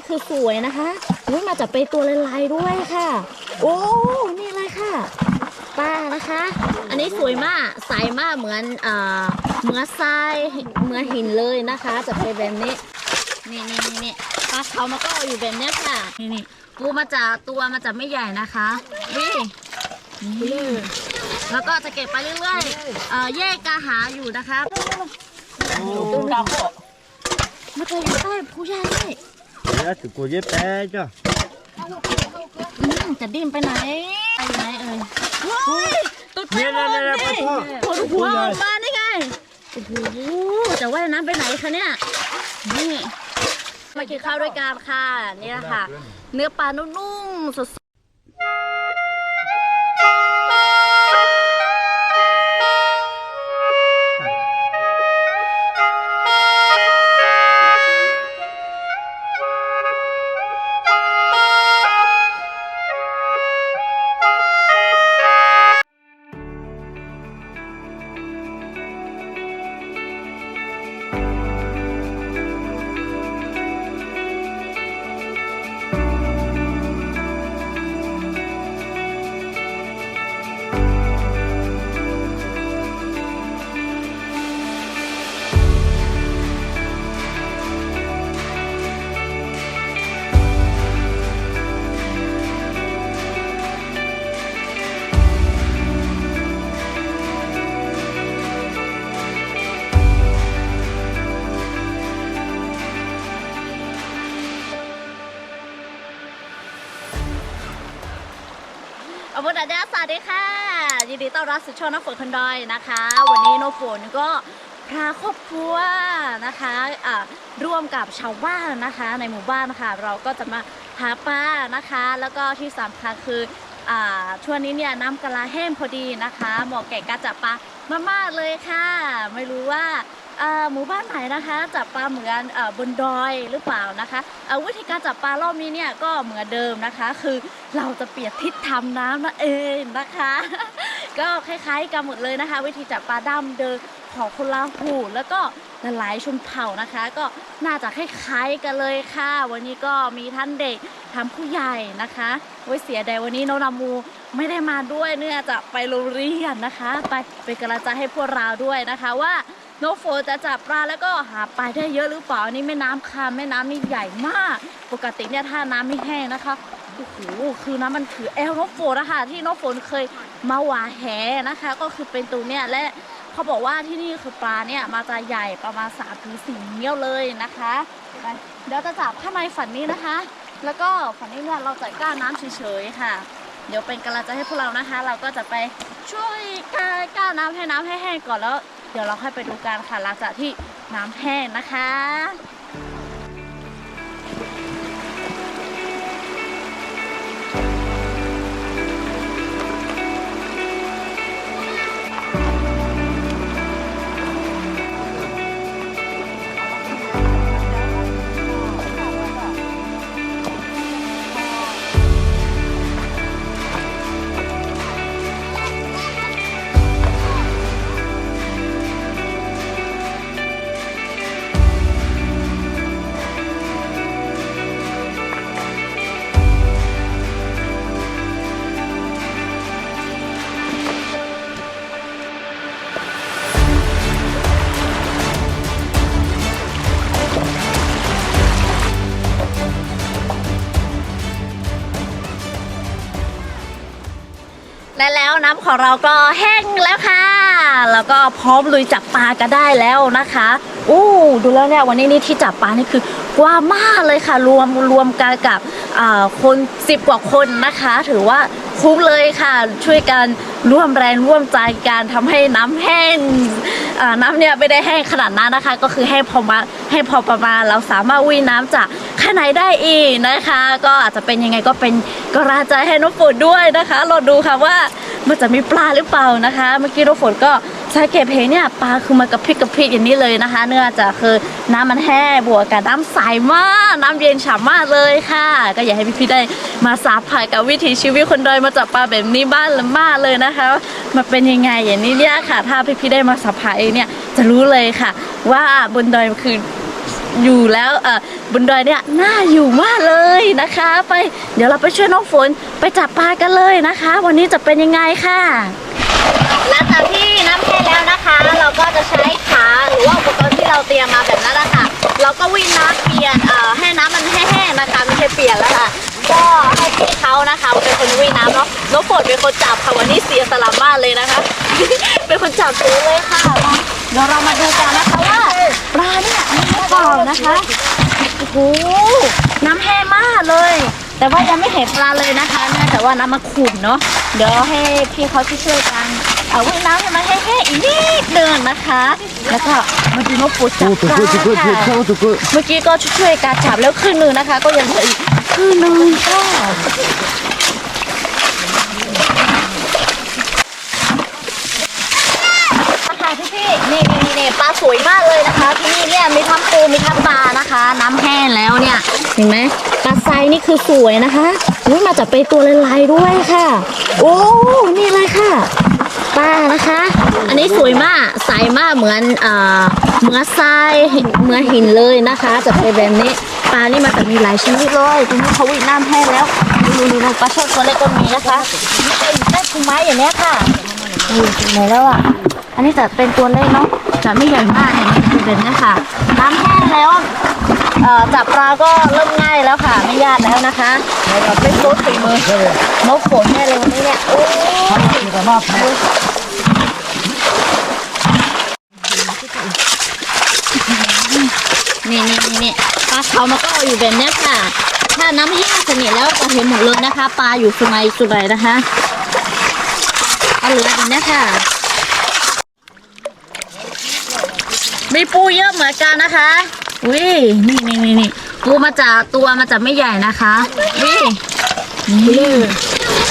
นี่คือสวยนะคะอุ้ยมาจากเป็นตัวลายๆด้วยค่ะ โอ้นี่เลยค่ะปลานะคะ อันนี้สวยมากใสมากเหมือนเอ่อเหมือนทรายเหมือนหินเลยนะคะจะเป็นแบบนี้นี่นี่นี่นี่ปลาเขามันก็อยู่แบบเนี้ยค่ะนี่นี่ปูมาจากตัวมันจะไม่ใหญ่นะคะนี่นี่แล้วก็จะเก็บไปเรื่อยๆเอ่อแยกกาหาอยู่นะคะ Ồ, đau khổ. มันจะอยู่ใต้ผู้ใหญ่ เดี๋ย Đấy, thì cô dép bé chứ อืมจะดิ้นไปไหนไปไหนเอ่ยเฮ้ยตุ๊ดเนี่ยเนี่ยเนี่ยพ่อปวดหัวออกมาได้ไงโอ้โหจะว่ายน้ำไปไหนคะเนี่ยนี่มากินข้าวด้วยกันค่ะนี่แหละค่ะ เนื้อปลานุ่มๆส สวัสดีค่ะ ยินดีต้อนรับสู่ช่องน้ำฝนคนดอยนะคะ วันนี้โนฝนก็พาครอบครัวนะคะอ่าร่วมกับชาวบ้านนะคะ ในหมู่บ้านนะคะเราก็จะมาหาปลานะคะ แล้วก็ที่สำคัญคืออ่าช่วงนี้เนี่ยน้ำกะลาแห้งพอดีนะคะเหมาะแก่การจับปลามากๆเลยค่ะ ไม่รู้ว่า หมู่บ้านไหนนะคะจับปลาเหมือนอบนดอยหรือเปล่านะคะวิธีการจับปลารอบนี้เนี่ยก็เหมือนเดิมนะคะ คือเราจะเปลี่ยนทิศทำน้ำนั่นเองนะคะ ก็คล้ายๆกันหมดเลยนะคะ วิธีจับปลาดั้มเดิมของคนลาหูแล้วก็หลายๆชนเผ่านะคะ ก็น่าจะคล้ายๆกันเลยค่ะ วันนี้ก็มีท่านเด็กทั้งผู้ใหญ่นะคะไว้เสียดายวันนี้น้องนามูไม่ได้มาด้วยเนื่องจากไปโรงเรียนนะคะ ไปเป็นกำลังใจให้พวกเราด้วยนะคะว่า น้องโฟจะจับปลาแล้วก็หาปลาได้เยอะหรือเปล่าอันนี่แม่น้ำคามแม่น้ำนี่ใหญ่มาก ปกติเนี่ยถ้าน้ำไม่แห้งนะคะโอ้โหคือน้ำมันถือแอลน้องโฟนะคะที่น้องโฟนเคยมาหวาแหนะคะ ก็คือเป็นตัวเนี่ยและเขาบอกว่าที่นี่คือปลาเนี่ยมาจะใหญ่ประมาณ3าถึงสี่เงี้ยวเลยนะคะเดี๋ยวจะจับข้างในฝันนี้นะคะ แล้วก็ฝันนี้เนี่ยเราจะก้าน้ำเฉยๆค่ะ เดี๋ยวเป็นกำลังใจให้พวกเรานะคะ เราก็จะไปช่วยการก้าน้ำให้น้ำให้แห้งก่อนแล้ว เดี๋ยวเราค่อยไปดูกันค่ะหลังจากที่น้ำแห้งนะคะและ ของเราก็แห้งแล้วค่ะ แล้วก็พร้อมลุยจับปลากันได้แล้วนะคะอู้ดูแล้วเนี่ยวันนี้นี่ที่จับปลานี่คือกว้างมากเลยค่ะ รวมรวมกันกับคนสิบกว่าคนนะคะ ถือว่าคุ้มเลยค่ะ ช่วยกันร่วมแรงร่วมใจกันทำให้น้ำแห้งน้ำเนี่ยไม่ได้แห้งขนาดนั้นนะคะ ก็คือให้พอมาให้พอประมาณเราสามารถวิ่งน้ำจาก ข้างในได้อีกนะคะ ก็อาจจะเป็นยังไงก็เป็นกำลังใจให้น้องฝนด้วยนะคะรอดูค่ะว่ามันจะมีปลาหรือเปล่านะคะ เมื่อกี้น้องฝนก็สังเกตเห็นเนี่ยปลาคือมันกระพริบกระพริบอย่างนี้เลยนะคะ เนื่องจากคือน้ำมันแห้งบวกกับน้ำใสมากน้ำเย็นฉ่ำมากเลยค่ะ ก็อยากให้พี่ๆได้มาสัมผัสกับวิถีชีวิตคนดอยมาจับปลาแบบนี้บ้านละมากเลยนะคะมันเป็นยังไงอย่างนี้เนี่ยค่ะ ถ้าพี่ๆได้มาสัมผัสเองเนี่ยจะรู้เลยค่ะ ว่าบนดอยคือ อยู่แล้วเออบนดอยเนี่ยน่าอยู่มากเลยนะคะ ไปเดี๋ยวเราไปช่วยน้องฝนไปจับปลากันเลยนะคะ วันนี้จะเป็นยังไงค่ะ หลังจากที่น้ำแห้งแล้วนะคะ เราก็จะใช้ขาหรือว่าอุปกรณ์ที่เราเตรียมมาแบบนั้นนะคะเราก็วิ่งน้ำเปลี่ยนเอ่อให้น้ำมันแห้งๆนะคะไม่ใช่เปลี่ยนแล้วค่ะก็ให้พี่เขานะคะเป็นคนวิ่งน้ำเนาะน้องฝนเป็นคนจับค่ะวันนี้เสียสละมากเลยนะคะ เป็นคนจับซื้อเลยค่ะเดี๋ยวเรามาดูกันนะคะว่า ปลาเนี่ยมีหรือเปล่านะคะโอ้โหน้ำแห้งมากเลย แต่ว่ายังไม่เห็นปลาเลยนะคะเนื่องจากว่าน้ำมันขุ่นเนาะเดี๋ยวให้พี่เขาช่วยกันเอาวิ่งน้ำให้มันแห้งๆอีกนิดเดินนะคะ แล้วก็มาดูนกปูจับปลาค่ะเมื่อกี้ก็ช่วยการจับแล้วครึ่งหนึงนะคะ ก็ยังเหลืออีกครึ่งหนึงค่ะค่ะพี่พี่ๆ นี่นี่นี่ปลาสวยมากเลยนะคะ ที่นี่เนี่ยมีทั้งปูมีทั้งปลานะคะ น้ำแห้งแล้วเนี่ยเห็นไหมปลาไซนี่คือสวยนะคะอุ้ยมาจากไปตัวลายๆด้วยค่ะ โอ้นี่เลยค่ะปลานะคะ อันนี้สวยมากใสมากเหมือนเอ่อเหมือนทรายเหมือนหินเลยนะคะจะเป็นแบบนี้ปลานี่มาแต่มีหลายชนิดเลยตรงนี้เขาวิ่งน้ำแห้งแล้วดูดูดูปลาช่อนตัวเล็กก็มีนะคะนี่ก็อยู่ใต้พุ่มไม้อย่างนี้ค่ะอยู่ไหนแล้วอะ อันนี้จะเป็นตัวเล็กเนาะจะไม่ใหญ่มากเนี่ยมันจะเป็นเนี่ยค่ะ น้ำแห้งแล้วเอ่อจับปลาก็เริ่มง่ายแล้วค่ะไม่ยากแล้วนะคะเดี๋ยวเราไปโซดฝีมือนกฝนแน่เลยวันนี้เนี่ยโอ้ยนี่นี่นี่นี่ปลาเขามันก็อยู่แบบเนี้ยค่ะ ถ้าน้ำแห้งสนิทแล้วจะเห็นหมดเลยนะคะ ปลาอยู่สุไงสุไงนะคะเอาเหลือแบบเนี้ยค่ะ มีปูเยอะเหมือนกันนะคะวินี่นี่นี่นี่ปูมาจากตัวมาจากไม่ใหญ่นะคะวินี่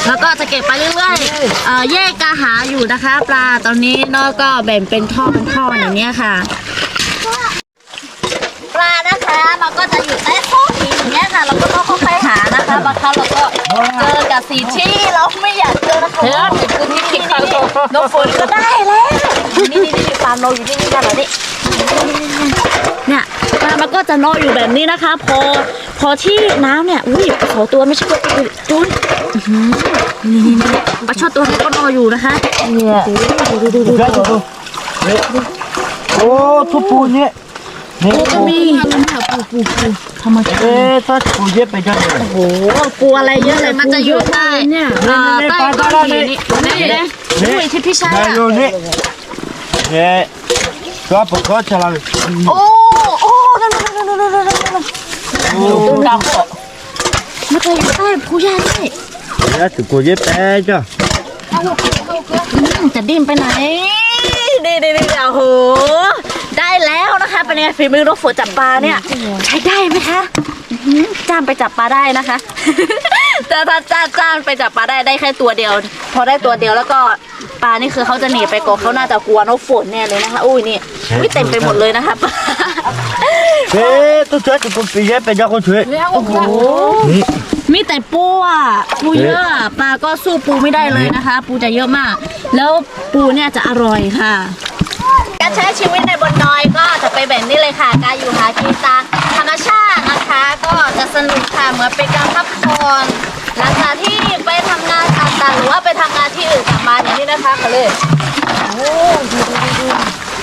แล้วก็จะเก็บไปเรื่อยๆเอ่อแยกกาหาอยู่นะคะ ปลาตอนนี้นอะก็แบ่งเป็นท่อเป็นท่ออย่างเนี้ยค่ะ ปลานะคะมันก็จะอยู่ใต้โต๊ะหินอย่างเงี้ยค่ะ เราก็ต้องค่อยๆหานะคะบางครั้งเราก็เจอกับสีที่เราไม่อยาก เจอนะคะเฮ้ยคือที่คิดเขานกฝนก็ได้แล้วนี่นี่นี่ปลาโนอยู่ที่นี่กันเหรอนี่เนี่ยปลามันก็จะโนอยู่แบบนี้นะคะ พอพอที่น้ำเนี่ยอุ้ยขอตัวไม่ใช่ว่าจุนนี่นี่นี่ปลาช่อนตัวนี้ก็โนอยู่นะคะเนี่ยดูดูดูดูตุกุตุโอ้ทุปูเนี่ย ปูก็มีปูปูปูทำไมเอ๊ะถ้ากุเย็บไปจ้ะเนี่ยโอ้โหกลัวอะไรเยอะเลยมันจะอยู่ใต้เนี่ยใต้ก้อนหินนี่นี่นี่ที่พี่ชายนายอะโยนี่เนี่ยตัวปกติเราโอ้โอ้นั่นนั่นนั่นนั่นนั่นนั่นโอ้ดาวโขมันจะอยู่ใต้ผู้ใหญ่ได้แล้วตุกุเย็บไปจ้ะจะดิ้นไปไหนดีดีดีโอ้โห ได้แล้วนะคะ เป็นไงฝีมือรถฝนจับปลาเนี่ย ใช้ได้ไหมคะอื้อหือจ้างไปจับปลาได้นะคะแต่ถ้าจ้างจ้างไปจับปลาได้ได้แค่ตัวเดียว พอได้ตัวเดียวแล้วก็ปลานี่คือเขาจะหนีไปก่อนเขาน่าจะกลัวนกฝนแน่เลยนะคะ อุ้ยนี่อุ้ยเต็มไปหมดเลยนะคะปลาเอ๊ะตัวช่วยตุกุเย็บไปจ้ะคนช่วยโอ้โหนี่มีแต่ปูอะปูเยอะอะปลาก็สู้ปูไม่ได้เลยนะคะ ปูจะเยอะมาก แล้วปูเนี่ยจะอร่อยค่ะ การใช้ชีวิตในบนดอยก็จะไปแบบนี้เลยค่ะการอยู่หากินตามธรรมชาตินะคะ ก็จะสนุกค่ะเหมือนเป็นการพักผ่อนหลังจากที่ไปทำงานต่างๆหรือว่าไปทำงานที่อื่นกลับมาอย่างนี้นะคะเขาเลยโอ้ดูดูดูดู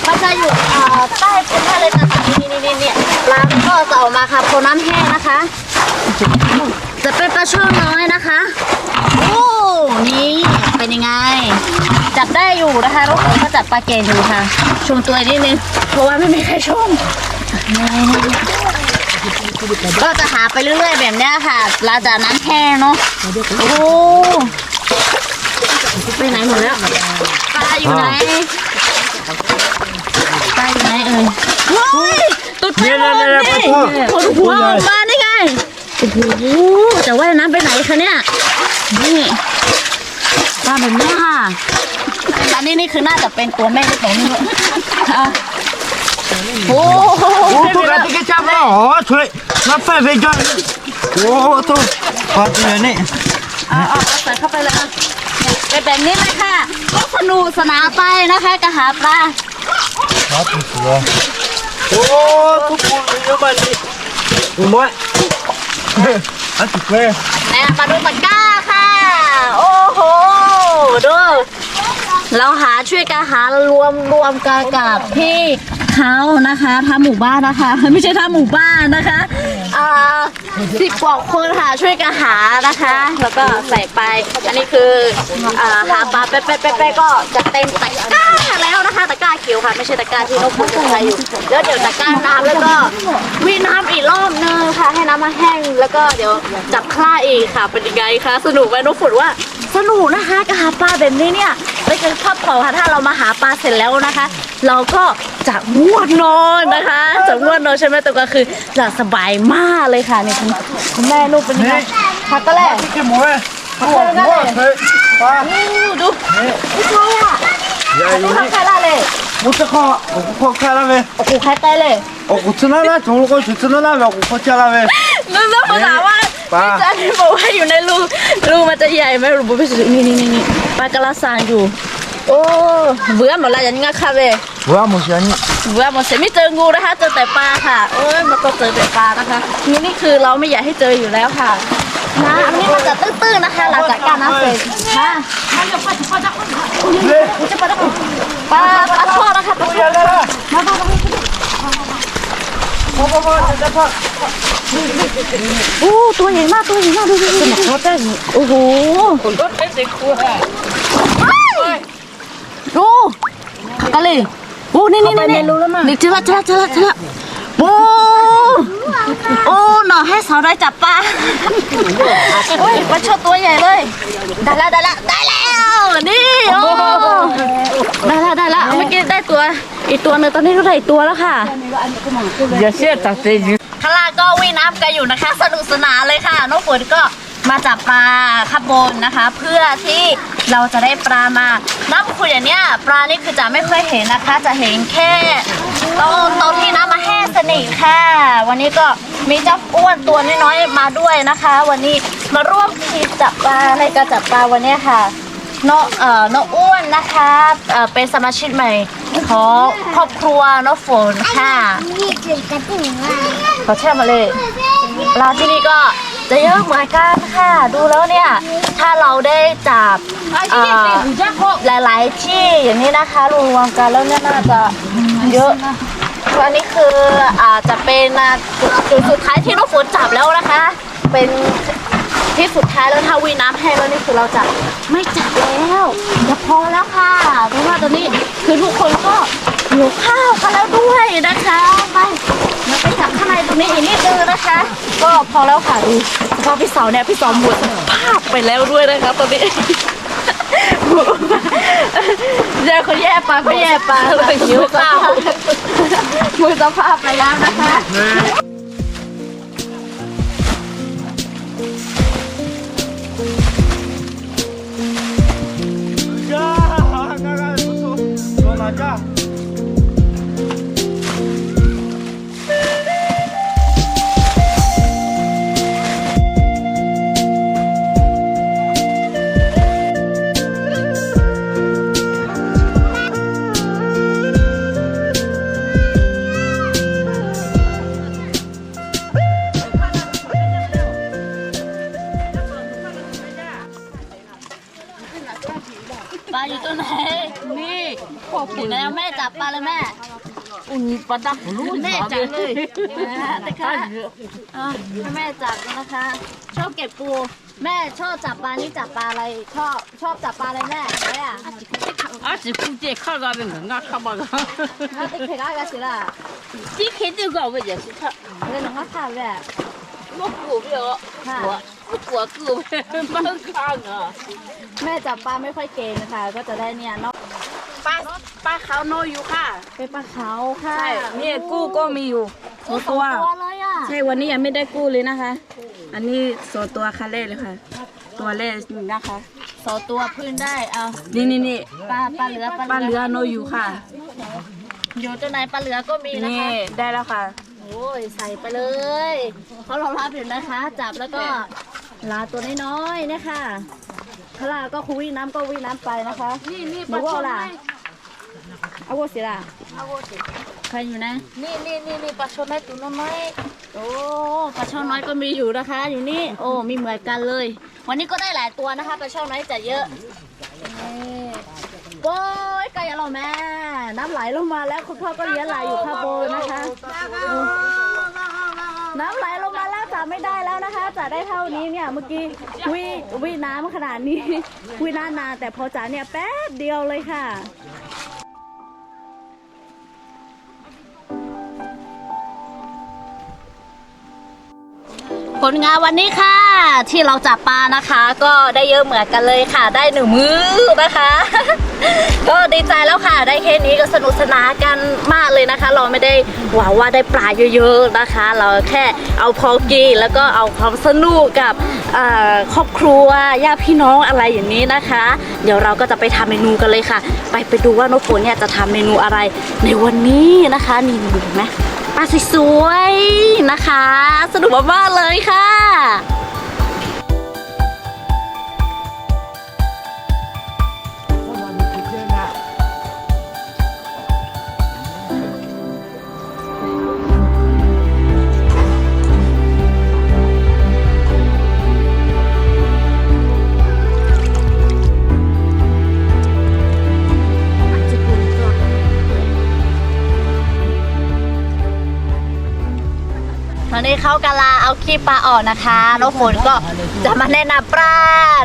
มันจะอยู่เอ่อใต้พื้นทะเลนะคะนี่นี่นี่นี่ปลาก็จะออกมาค่ะพอน้ำแห้งนะคะ จะเป็นปลาช่อนน้อยนะคะ โอ้ นี่เป็นยังไง จับได้ อยู่นะคะรถผมก็จับปลาเกณฑ์อยู่ค่ะ ชมตัวนิดนึงเพราะว่าไม่มีใครชม ก็จะหาไปเรื่อยๆแบบเนี้ยค่ะหลังจากนั้นแห้งเนาะโอ้ไปไหนหมดแล้วปลาอยู่ไหนปลาอยู่ไหนเอ่ยเฮ้ยตุ๊ดไปหมดนี่ขนหัวออกมานี่ไงโอ้โหจะว่ายน้ำไปไหนคะเนี่ยนี่ ปลาแบบนี้ค่ะอันนี้นี่คือน่าจะเป็นตัวแม่ที่ของนี่อะโอ้โหโอ้ตัวกันที่แกจับแล้วอ๋อช่วยมาแฟไปจ้ะโอ้ตัวปลาตัวนี้เอาเอาเอาใส่เข้าไปเลยอะเป็นแบบนี้เลยค่ะก็สนุกสนานไปนะคะกระหาปลาปลาตัวโอ้ทุกคนเยอะมากเลยโอ้ยอันสุดเลยเนี่ยมาดูตะกร้าค่ะ โอ้โหดูเราหาช่วยกันหารวมรวมกันกับพี่เขานะคะท่าหมู่บ้านนะคะ ไม่ใช่ท่าหมู่บ้านนะคะ อ่าสิบกว่าคนค่ะช่วยกันหานะคะ แล้วก็ใส่ไป อันนี้คืออ่าหาปลาเป๊ะๆๆๆก็จะเต็มตะกร้าแล้วนะคะตะกร้าเขียวค่ะ ไม่ใช่ตะกร้าที่นกคุณจะใช้อยู่แล้วเดี๋ยวตะกร้าน้ำแล้วก็วิ่งน้ำอีกรอบนึงค่ะ ให้น้ำมาแห้งแล้วก็เดี๋ยวจับคล้าอีกค่ะเป็นยังไงคะสนุกไหมนกฝนว่าสนุกนะคะการหาปลาแบบนี้เนี่ย ไปกันครอบครัวค่ะถ้าเรามาหาปลาเสร็จแล้วนะคะ เราก็จะง่วนนอนนะคะจะง่วนนอนใช่ไหมตรงกลาคือจะสบายมากเลยค่ะนี่คุณคุณแม่ลูกเป็นยังไงพักก็แรก Ikke more. Du har gode pøl. ดูผู้ชายอะ Jeg ผู้ gjorde ชาย ikke ใครล่ะเลย Måtte ha Og på kjære ved โอ้โหใครเตยเลย Og godsene der Tål og godsene der Og på kjære ved นึกเรื่องภาษาว่าอะไร ป้าจันบอกว่าอยู่ในรูรูมันจะใหญ่ไหมรูบุพิสุนี่นี่นี่ปลากระสางอยู่ โอ้เบื่อหมดละยังงาคาเบ่เบื่อหมดยันเบื่อหมดเสียไม่เจองูนะคะเจอแต่ปลาค่ะ โอ้ยมันก็เจอแต่ปลานะคะ นี่นี่คือเราไม่อยากให้เจออยู่แล้วค่ะนะอันนี้มันจะตื้อๆนะคะหลังจากการน้ำเสร็จนะปลาปลาทอดนะคะปลาทอดมาตรงนี้ พอพอพอจะพอโอ้ตัวใหญ่มากตัวใหญ่มากดูดิขนาดเขาได้โอ้โหคนก็เป็นเด็กครัวโอ้กะเลยโอ้นี่นี่นี่นี่เจอละเจอละเจอละเจอละโอ้โอ้หน่อให้สาวได้จับปลาโอ้ยปลาชดตัวใหญ่เลยได้ละได้ละได้แล้วนี่โอ้ได้ละได้ละเมื่อกี้ได้ตัว อีกตัวหนึงตอนนี้ก็ได้อีกตัวแล้วค่ะ อย่าเชื่อตัดสินข้างล่างก็ว่ายน้ำกันอยู่นะคะ สนุกสนานเลยค่ะน้องฝนก็มาจับปลาข้างบนนะคะ เพื่อที่เราจะได้ปลามาน้ำขุ่นอย่างเนี้ยปลานี่คือจะไม่ค่อยเห็นนะคะ จะเห็นแค่ตอนตอนที่น้ำมาแห้งสนิทค่ะ วันนี้ก็มีเจ้าอ้วนตัวน้อยๆมาด้วยนะคะ วันนี้มาร่วมทีมจับปลาในการจับปลาวันเนี้ยค่ะน้องเอ่อน้องอ้วน นะคะเอ่อเป็นสมาชิกใหม่ของครอบครัวน้องฝนค่ะขอแช่มาเลยปลาที่นี่ก็จะเยอะเหมือนกันค่ะ ดูแล้วเนี่ย ถ้าเราได้จับเอ่อหลาย ๆ ที่อย่างนี้นะคะรวมๆกันแล้วเนี่ยน่าจะเยอะอันนี้คืออาจจะเป็นจุดจุดสุดท้ายที่น้องฝนจับแล้วนะคะ เป็น ที่สุดท้ายแล้วถ้าวีน้ำแห้งแล้วนี่คือเราจะไม่จับแล้วจะพอแล้วค่ะ เพราะว่าตอนนี้คือทุกคนก็หิวข้าวกันแล้วด้วยนะคะไปมาไปจับข้างในตรงนี้อีกนิดนึงนะคะ ก็พอแล้วค่ะดูสภาพพี่เสาวเนี่ยพี่เสาวหมดสภาพไปแล้วด้วยนะคะตอนนี้เจอคนแย่ปลาไม่แย่ปลาเลยหิวข้าวหมดสภาพไปแล้วนะคะ 砍价 ลาอยู่ตัวไหนนี่ถึงแล้วแม่จับปลาเลยแม่ อุ่นปลาดักรู้แม่จับเลยนะคะอะให้แม่จับนะคะ ชอบเก็บปู แม่ชอบจับปลา นี่จับปลาอะไร ชอบชอบจับปลาอะไรแม่อะไรอะอาจิคุเจข้าวราเป็นงาข้าวบ้างถ้าติ๊กเผ็ดอะไรกันสิล่ะที่คิดดีกว่าว่าอย่าสิท่าเรื่องของข้าวแบบมกกูเปล่าหัว หัวกูมันข้างอะแม่จับปลาไม่ค่อยเก่งนะคะ ก็จะได้เนี่ยเนอกป้าป้าเขาโนอยู่ค่ะ เป็นปลาเขาค่ะใช่เนี่ยกู้ก็มีอยู่โซสองตัวตัวเลยอะใช่วันนี้ยังไม่ได้กู้เลยนะคะ อันนี้โซตัวคาเล่เลยค่ะ ตัวเล่นะคะสองตัวพื้นได้เอานี่นี่นี่ปลาปลาเหลือป้าเรือโนอยู่ค่ะ อยู่ตัวไหนปลาเหลือก็มีนะนี่คะได้แล้วค่ะ โอ้ยใส่ไปเลยเพราะเรารับอยู่นะคะ จับแล้วก็ ลาตัวน้อยๆนะคะถ้าลาก็คุยน้ำก็วิ่งน้ำไปนะคะนี่นี่หนูว่าล่ะเอาวัวสิล่ะเอาสิใครอยู่นะ นี่นี่นี่นี่ปลาช่อนน้อยตัวน้อยโอ้ปลาช่อนน้อยก็มีอยู่นะคะ อยู่นี่ โอ้มีเหมือนกันเลย วันนี้ก็ได้หลายตัวนะคะปลาช่อนน้อยจะเยอะนี่โอ้ยไก่อร่อยแม่น้ำไหลลงมาแล้วคุณพ่อก็เลี้ยงไหลอยู่ข้างบนนะคะ น้ำไหลลงมาแล้วจ่า ไม่ได้แล้วนะคะจ๋าได้เท่านี้เนี่ยเมื่อกี้วิวิน้ำขนาดนี้วินานนานแต่พอจ๋าเนี่ยแป๊บเดียวเลยค่ะ ลงานวันนี้ค่ะ ที่เราจับปลานะคะ ก็ได้เยอะเหมือนกันเลยค่ะ ได้หนึ่งมือนะคะ ก็ดีใจแล้วค่ะได้แค่นี้ก็สนุกสนานกันมากเลยนะคะ เราไม่ได้หวังว่าได้ปลาเยอะๆนะคะ เราแค่เอาพอกินแล้วก็เอาความสนุกกับครอบครัวญาติพี่น้องอะไรอย่างนี้นะคะ เดี๋ยวเราก็จะไปทำเมนูกันเลยค่ะ ไปไปดูว่าน้องฝนเนี่ยจะทำเมนูอะไรในวันนี้นะคะนี่ดูเห็นไหม ปลาสวยๆนะคะ สนุกมากๆเลยค่ะ นนี้เขากำลังเอาขี้ปลาออกนะคะน้องฝนก็จะมาแนะนำปลา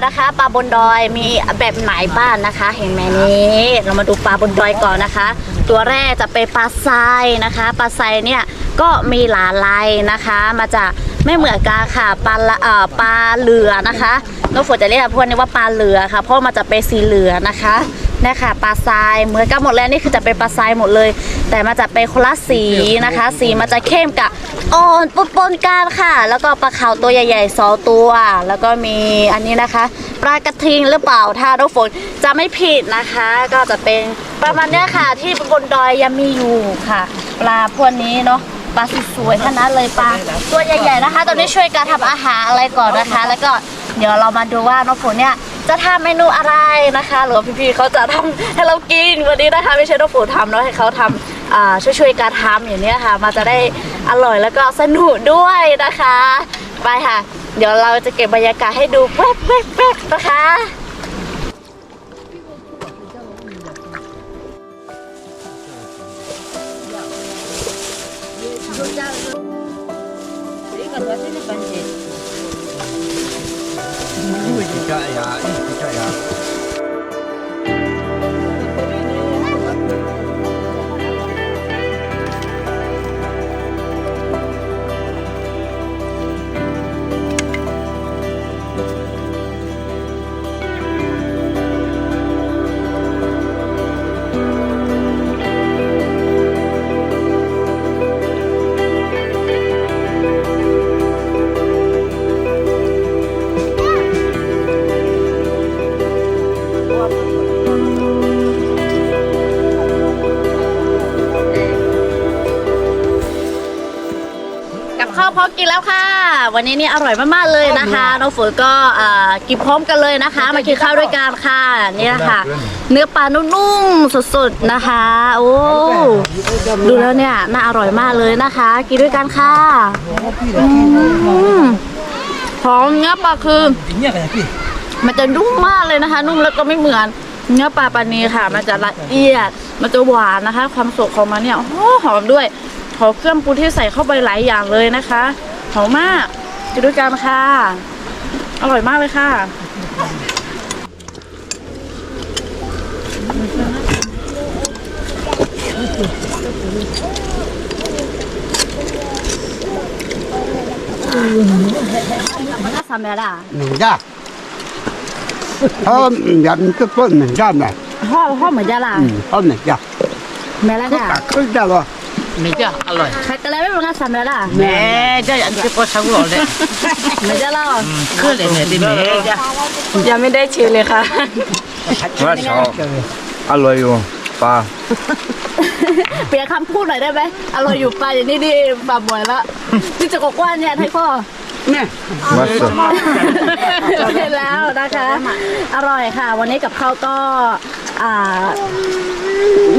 นะคะปลาบนดอยมีแบบไหนบ้างนะคะ เห็นไหมนี้เรามาดูปลาบนดอยก่อนนะคะ ตัวแรกจะเป็นปลาไซนะคะปลาไซเนี่ยก็มีหลายลายนะคะ มาจากไม่เหมือนกันค่ะปลาเอ่อปลาเหลือนะคะน้องฝนจะเรียกพวกนี้ว่าปลาเหลือค่ะ เพราะมันจะเป็นสีเหลือนะคะ นี่ค่ะปลาทรายเหมือนกันหมดแล้วนี่คือจะเป็นปลาทรายหมดเลย แต่มันจะเป็นคนละสีนะคะ สีมันจะเข้มกับอ่อนปนกันค่ะ แล้วก็ปลาขาวตัวใหญ่ๆสองตัว แล้วก็มีอันนี้นะคะปลากระทิงหรือเปล่าถ้าน้องฝนจะไม่ผิดนะคะ ก็จะเป็นประมาณเนี้ยค่ะ ที่บนดอยยังมีอยู่ค่ะ ปลาพวกนี้เนาะปลาสวยๆทั้งนั้นเลยปลาตัวใหญ่ๆนะคะ ตอนนี้ช่วยการทำอาหารอะไรก่อนนะคะ แล้วก็เดี๋ยวเรามาดูว่าน้องฝนเนี่ย จะทำเมนูอะไรนะคะ หรือว่าพี่ๆเขาจะทำให้เรากินวันนี้นะคะไม่ใช่น้องฝนทำเนาะให้เขาทำอ่าช่วยๆการทำอย่างเนี้ยค่ะ มันจะได้อร่อยแล้วก็สนุกด้วยนะคะ ไปค่ะ เดี๋ยวเราจะเก็บบรรยากาศให้ดูแป๊บๆๆนะคะ 一个呀，一个呀。 กับข้าวพร้อมกินแล้วค่ะ วันนี้นี่อร่อยมากๆเลยนะคะน้องฝนก็อ่ากินพร้อมกันเลยนะคะ มากินข้าวด้วยกันค่ะนี่แหละค่ะ เนื้อปลานุ่มๆสดๆนะคะ โอ้ดูแล้วเนี่ยน่าอร่อยมากเลยนะคะ กินด้วยกันค่ะอืมหอมเนื้อปลาคือ มันจะนุ่มมากเลยนะคะ นุ่มแล้วก็ไม่เหมือนเนื้อปลาปานีค่ะ มันจะละเอียด มันจะหวานนะคะ ความสดของมันเนี่ยโอ้โหหอมด้วยห อมเครื่องปรุงที่ใส่เข้าไปหลายอย่างเลยนะคะหอมมากกินด้วยกันค่ะ อร่อยมากเลยค่ะมันน่าทำอะไรอะหนึ่งจ้าเขาอยากจะต้นหนึ่งจ้าไหมพ่อพ่อเหมือนจะล่ะอืมเขาหนึ่งจ้าแม่ละก็ค่ะตักก็จ้าว่า ไม่เจ้า মেজা আলো খাইতে লাগবে না সামনে না মেজা আনতে পয়সা গুলো রে মেজা লাও খুলে নে দি মেজা জামে দেই ছেলে খা আচ্ছা আলো ইউ পা เลยค่ะว่าชอบอร่อยอยู่ปลาเปลี่ยนคำพูดหน่อยได้ไหมอร่อยอยู่ปลาอย่างนี้ดีปลาบ่อยละที่จะกกว่าเนี่ยให้พ่อเนี่ยมาสุดแล้วนะคะ อร่อยค่ะ วันนี้กับข้าวก็ อ่า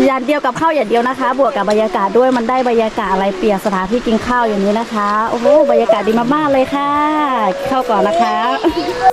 ย่างเดียวกับข้าวอย่างเดียวนะคะ บวกกับบรรยากาศด้วยมันได้บรรยากาศอะไรเปลี่ยนสถานที่กินข้าวอย่างนี้นะคะ โอ้โหบรรยากาศดีมากๆเลยค่ะ เข้าก่อนนะคะ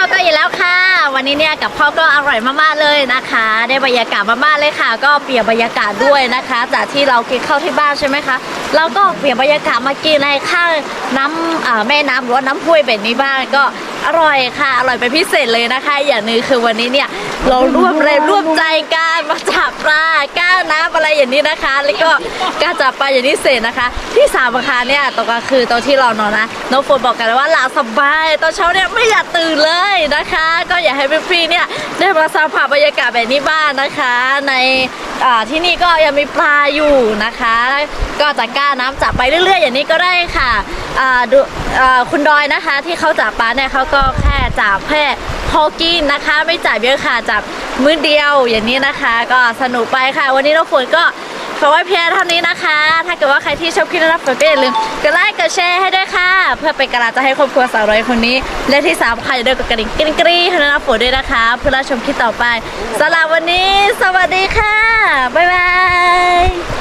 ข้าวใกล้แล้วค่ะ วันนี้เนี่ยกับข้าวก็อร่อยมากๆเลยนะคะ ได้บรรยากาศมากๆเลยค่ะ ก็เปลี่ยนบรรยากาศด้วยนะคะ จากที่เรากินข้าวที่บ้านใช่ไหมคะเราก็เปลี่ยนบรรยากาศมากินในข้างน้ำแม่น้ำหรือว่าน้ำห้ยแบบนี้บ้างก็ อร่อยค่ะ อร่อยเป็นพิเศษเลยนะคะ อย่างนึงคือวันนี้เนี่ยเราร่วมแรงร่วมใจกันมาจับปลาก้าน้ำอะไรอย่างนี้นะคะ แล้วก็การจับปลาอย่างนี้เสร็จนะคะ ที่สามค่ะเนี่ยตอนกลางคืนตอนที่เรานอนนะน้องฝนบอกกันเลยว่าหลับสบายตอนเช้าเนี่ยไม่อยากตื่นเลยนะคะ ก็อยากให้พี่ๆเนี่ยได้มาสัมผัสบรรยากาศแบบนี้บ้างนะคะ ใน อ่าที่นี่ก็ยังมีปลาอยู่นะคะ ก็จะกล้าน้ำจับไปเรื่อยๆ อย่างนี้ก็ได้ค่ะอ่าดูอ่าคุณดอยนะคะที่เขาจับปลาเนี่ยเขาก็แค่จับแค่พอกินนะคะ ไม่จับเยอะค่ะจับมื้อเดียวอย่างนี้นะคะ ก็สนุกไปค่ะ วันนี้น้องฝนก็ ขอไว้เพียงเท่านี้นะคะ ถ้าเกิดว่าใครที่ชอบคลิปนะครับก็อย่าลืมกดไลค์กดแชร์ให้ด้วยค่ะ เพื่อเป็นกำลังใจให้ครอบครัวสาวร้อยคนนี้ และที่สามค่ะอย่าลืมกดกระดิ่งกริ๊งกรี๊งให้นะครับฝนด้วยนะคะ เพื่อรับชมคลิปต่อไปสำหรับวันนี้ สวัสดีค่ะบ๊ายบาย